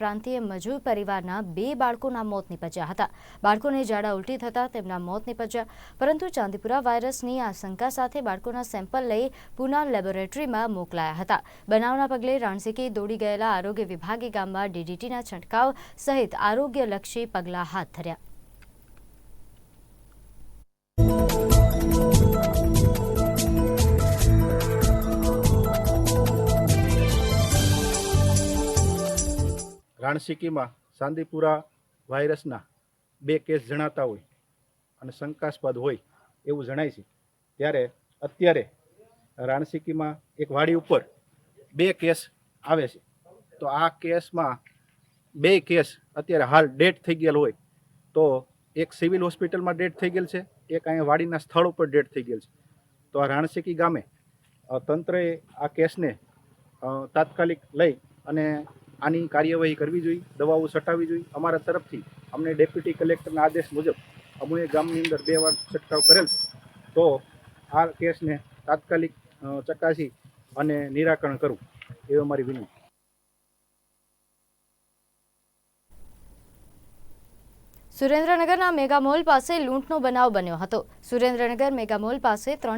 પ્રાંતીય મજૂર પરિવારના બે બાળકોના મોત નીપજ્યા હતા. બાળકોને ઝાડા ઉલટી થતાં તેમના મોત નીપજ્યા. પરંતુ ચાંદીપુરા વાયરસની આશંકા સાથે બાળકોના સેમ્પલ લઈ પુના લેબોરેટરીમાં મોકલાયા હતા. બનાવના પગલે રાણસીકી દોડી ગયેલા આરોગ્ય વિભાગે ગામમાં ડીડીટીના છંટકાવ સહિત આરોગ્યલક્ષી પગલાં હાથ ધર્યા. રાણસીકીમાં સાંદીપુરા વાયરસના બે કેસ જણાતા હોય અને શંકાસ્પદ હોય એવું જણાય છે. ત્યારે અત્યારે રાણસીકીમાં એક વાડી ઉપર બે કેસ આવે છે. તો આ કેસમાં બે કેસ અત્યારે હાલ ડેટ થઈ ગયેલ હોય તો એક સિવિલ હોસ્પિટલમાં ડેટ થઈ ગયેલ છે, એક અહીંયા વાડીના સ્થળ ઉપર ડેટ થઈ ગયેલ છે. તો આ રાણસીકી ગામે તંત્રએ આ કેસને તાત્કાલિક લઈ અને આની કાર્યવાહી કરવી જોઈએ, દવાઓ છટાવી જોઈએ. અમારા તરફથી અમને ડેપ્યુટી કલેક્ટરના આદેશ મુજબ અમુએ ગામની અંદર બે વાર છંટકાવ કરેલ છે. તો આ કેસને તાત્કાલિક ચકાસી અને નિરાકરણ કરવું એ અમારી વિનંતી. સુરેન્દ્રનગરના મેગા મોલ પાસે લૂંટનો બનાવ બન્યો હતો. સુરેન્દ્રનગર મેગા મોલ પાસે ત્રણ